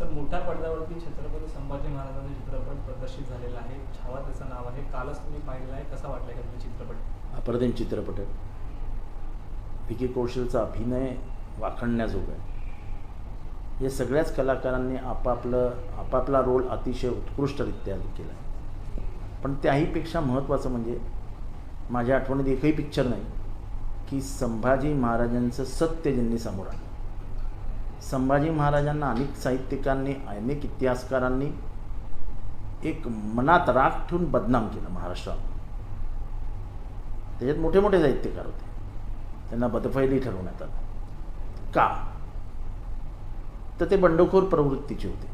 Sir मोठ्या पडद्यावरती छत्रपती संभाजी महाराजांचा चित्रपट प्रदर्शित झालेला आहे. छावा त्याचं नाव आहे. कालच तुम्ही पाहिलेला आहे. कसा वाटला का तुम्ही चित्रपट? अप्रतिम चित्रपट आहे. विकी कौशलचा अभिनय वाखणण्याजोगा आहे. या सगळ्याच कलाकारांनी आपापलं आपापला रोल अतिशय उत्कृष्टरित्या केला आहे. पण त्याहीपेक्षा महत्त्वाचं म्हणजे माझ्या आठवणीत एकही पिक्चर नाही की संभाजी महाराजांचं सत्य ज्यांनी समोर आणलं. संभाजी महाराजांना अनेक साहित्यिकांनी अनेक इतिहासकारांनी एक मनात राग ठेवून बदनाम केलं महाराष्ट्रात त्याच्यात मोठे मोठे साहित्यकार होते. त्यांना बदफैली ठरवण्यात आलं. का? तर ते बंडखोर प्रवृत्तीचे होते.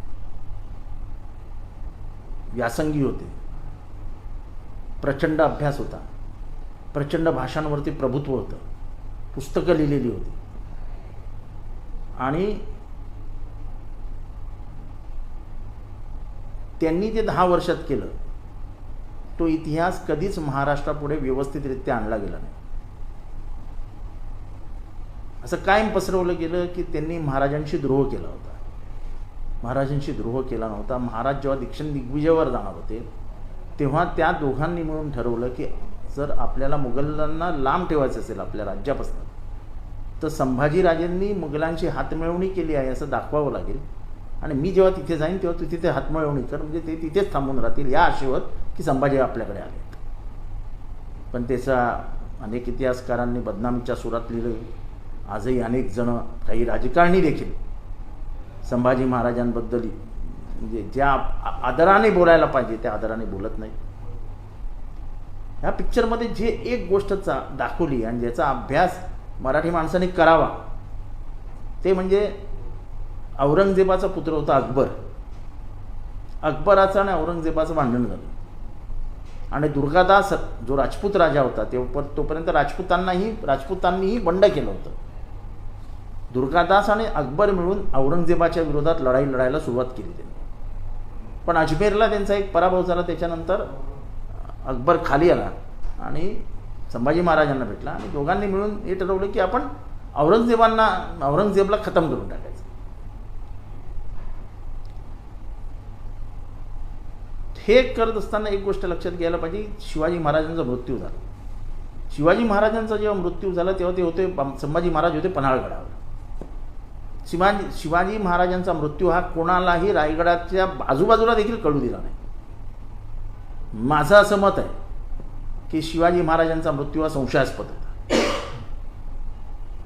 व्यासंगी होते. प्रचंड अभ्यास होता. प्रचंड भाषांवरती प्रभुत्व होतं. पुस्तकं लिहिलेली होती. आणि त्यांनी ते दहा वर्षात केलं. तो इतिहास कधीच महाराष्ट्रापुढे व्यवस्थितरित्या आणला गेला नाही. असं कायम पसरवलं गेलं की त्यांनी महाराजांशी द्रोह केला होता. महाराजांशी द्रोह केला नव्हता. महाराज जेव्हा दीक्षण दिग्विजयावर जाणार होते तेव्हा त्या दोघांनी मिळून ठरवलं की जर आपल्याला मुघलांना लांब ठेवायचं असेल आपल्या राज्यापासून तर संभाजीराजेंनी मुघलांशी हातमिळवणी केली आहे असं दाखवावं लागेल. आणि मी जेव्हा तिथे जाईन तेव्हा तू तिथे हातमिळवणी कर. म्हणजे ते तिथेच थांबून राहतील या आशेवर की संभाजी आपल्याकडे आले. पण त्याचा अनेक इतिहासकारांनी बदनामीच्या सुरात लिहिलं आजही अनेक जण काही राजकारणी देखील संभाजी महाराजांबद्दल म्हणजे ज्या आदराने बोलायला पाहिजे त्या आदराने बोलत नाही. ह्या पिक्चरमध्ये जे एक गोष्टचा दाखवली आणि ज्याचा अभ्यास मराठी माणसाने करावा. ते म्हणजे औरंगजेबाचा पुत्र होता अकबर. अकबराचं आणि औरंगजेबाचं भांडण झालं. आणि दुर्गादास जो राजपूत राजा होता ते तोपर्यंत राजपूतांनाही राजपूतांनीही बंड केलं होतं. दुर्गादास आणि अकबर मिळून औरंगजेबाच्या विरोधात लढाई लढायला सुरुवात केली त्यांनी. पण अजमेरला त्यांचा एक पराभव झाला त्याच्यानंतर अकबर खाली आला आणि संभाजी महाराजांना भेटला आणि दोघांनी मिळून हे ठरवलं की आपण औरंगजेबांना औरंगजेबला खतम करून टाकायचं. हे करत असताना एक गोष्ट लक्षात घ्यायला पाहिजे शिवाजी महाराजांचा मृत्यू झाला. शिवाजी महाराजांचा जेव्हा मृत्यू झाला तेव्हा ते होते संभाजी महाराज होते पन्हाळगडावर. शिवाजी शिवाजी महाराजांचा मृत्यू हा कोणालाही रायगडाच्या आजूबाजूला देखील कळू दिला नाही. माझं असं मत आहे की शिवाजी महाराजांचा मृत्यू हा संशयास्पद होता.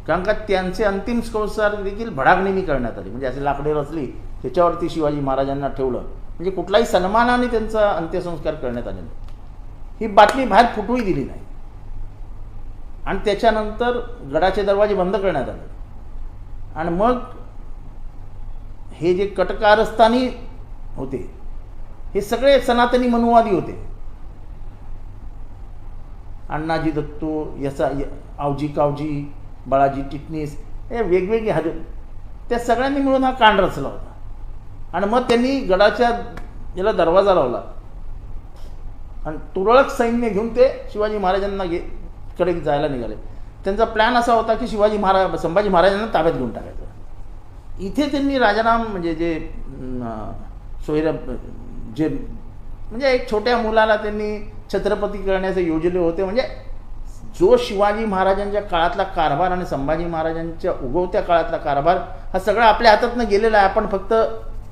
कारण का त्यांचे अंतिम संस्कार देखील भडागणीने करण्यात आली. म्हणजे असे लाकडे रचली त्याच्यावरती शिवाजी महाराजांना ठेवलं. म्हणजे कुठलाही सन्मानाने त्यांचा अंत्यसंस्कार करण्यात आले नाही. ही बातमी बाहेर फुटूही दिली नाही. आणि त्याच्यानंतर गडाचे दरवाजे बंद करण्यात आले. आणि मग हे जे कटकारस्थानी होते हे सगळे सनातनी मनुवादी होते. अण्णाजी दत्तू यसा य- आवजी कावजी बाळाजी टिटणीस हे वेगवेगळे हर त्या सगळ्यांनी मिळून हा कांड रचला होता. आणि मग त्यांनी गडाच्या याला दरवाजा लावला. आणि तुरळक सैन्य घेऊन ते शिवाजी महाराजांना घे कडे जायला निघाले. त्यांचा प्लॅन असा होता की शिवाजी महाराज संभाजी महाराजांना ताब्यात घेऊन टाकायचं. इथे त्यांनी राजाराम म्हणजे जे सोयरा जे म्हणजे एक छोट्या मुलाला त्यांनी छत्रपती करण्याचे योजले होते. म्हणजे जो शिवाजी महाराजांच्या काळातला कारभार आणि संभाजी महाराजांच्या उगवत्या काळातला कारभार हा सगळा आपल्या हातातनं गेलेला आहे. आपण फक्त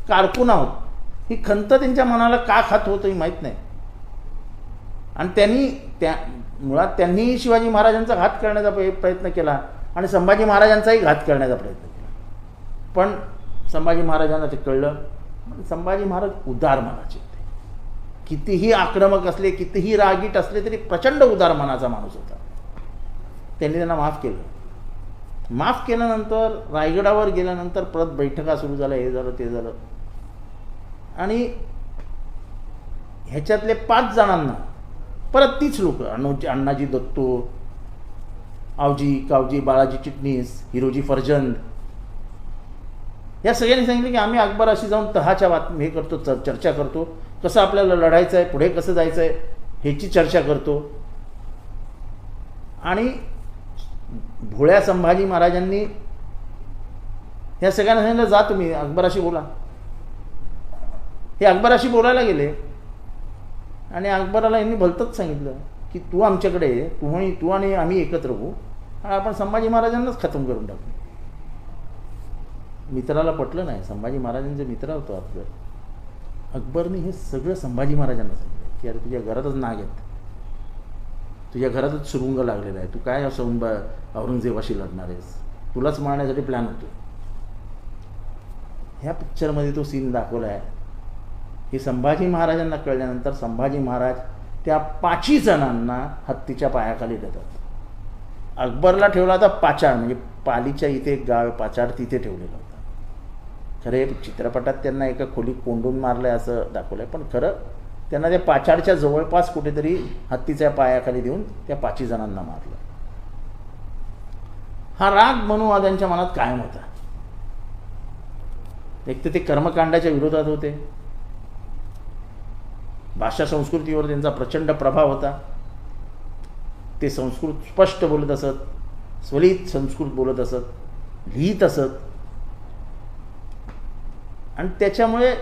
कारकून आहोत. ही खंत त्यांच्या मनाला का खात होतं हे माहीत नाही. आणि त्यांनी त्या मुळात त्यांनीही शिवाजी महाराजांचा घात करण्याचा प्रयत्न केला आणि संभाजी महाराजांचाही घात करण्याचा प्रयत्न केला. पण संभाजी महाराजांना ते कळलं. संभाजी महाराज उदार मनाचे. कितीही आक्रमक असले कितीही रागीट असले तरी प्रचंड उदार मनाचा माणूस होता. त्यांनी त्यांना माफ केलं. माफ केल्यानंतर रायगडावर गेल्यानंतर परत बैठका सुरू झाल्या हे झालं ते झालं. आणि ह्याच्यातले पाच जणांना परत तीच लोक अण्णाजी अण्णाजी दत्तो आवजी कावजी बाळाजी चिटणीस हिरोजी फर्जंद. या सगळ्यांनी सांगितलं की आम्ही अकबराशी जाऊन तहाच्या बातमी हे करतो चर्चा करतो. कसं आपल्याला लढायचं आहे पुढे कसं जायचं आहे ह्याची चर्चा करतो. आणि भोळ्या संभाजी महाराजांनी ह्या सगळ्यांना सांगितलं जा तुम्ही अकबराशी बोला. हे अकबराशी बोलायला गेले. आणि अकबराला यांनी भलतंच सांगितलं की तू आमच्याकडे ये तू आणि तू आणि आम्ही एकत्र होऊ आणि आपण संभाजी महाराजांनाच खतम करून टाकू. मित्राला पटलं नाही. संभाजी महाराजांचे मित्र होतो आपलं. अकबरने हे सगळं संभाजी महाराजांना सांगितलं की अरे तुझ्या घरातच नाग आहेत. तुझ्या घरातच सुरुंग लागलेला आहे. तू काय असं औरंगजेबाशी लढणार आहेस? तुलाच मारण्यासाठी प्लॅन होतो. ह्या पिक्चरमध्ये तो सीन दाखवला आहे हे संभाजी महाराजांना कळल्यानंतर संभाजी महाराज त्या पाची जणांना हत्तीच्या पायाखाली देतात. अकबरला ठेवला होता पाचाड म्हणजे पालीच्या इथे एक गाव आहे पाचाड तिथे ठेवलेलं खरं हे चित्रपटात त्यांना एका खोलीत कोंडून मारलं आहे असं दाखवलं आहे पण खरं त्यांना त्या पाचाडच्या जवळपास कुठेतरी हत्तीच्या पायाखाली देऊन त्या पाची जणांना मारलं. हा राग मनुवाद्यांच्या मनात कायम होता. एक तर ते कर्मकांडाच्या विरोधात होते. भाषा संस्कृतीवर त्यांचा प्रचंड प्रभाव होता. ते संस्कृत स्पष्ट बोलत असत स्वलित संस्कृत बोलत असत लिहित असत. आणि त्याच्यामुळे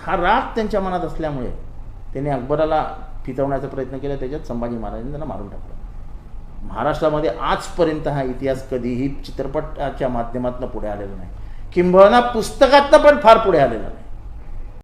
हा राग त्यांच्या मनात असल्यामुळे त्यांनी अकबराला फितवण्याचा प्रयत्न केला त्याच्यात संभाजी महाराजांनी त्यांना मारून टाकलं. महाराष्ट्रामध्ये आजपर्यंत हा इतिहास कधीही चित्रपटाच्या माध्यमातून पुढे आलेला नाही. किंबहुना पुस्तकातनं पण फार पुढे आलेला नाही.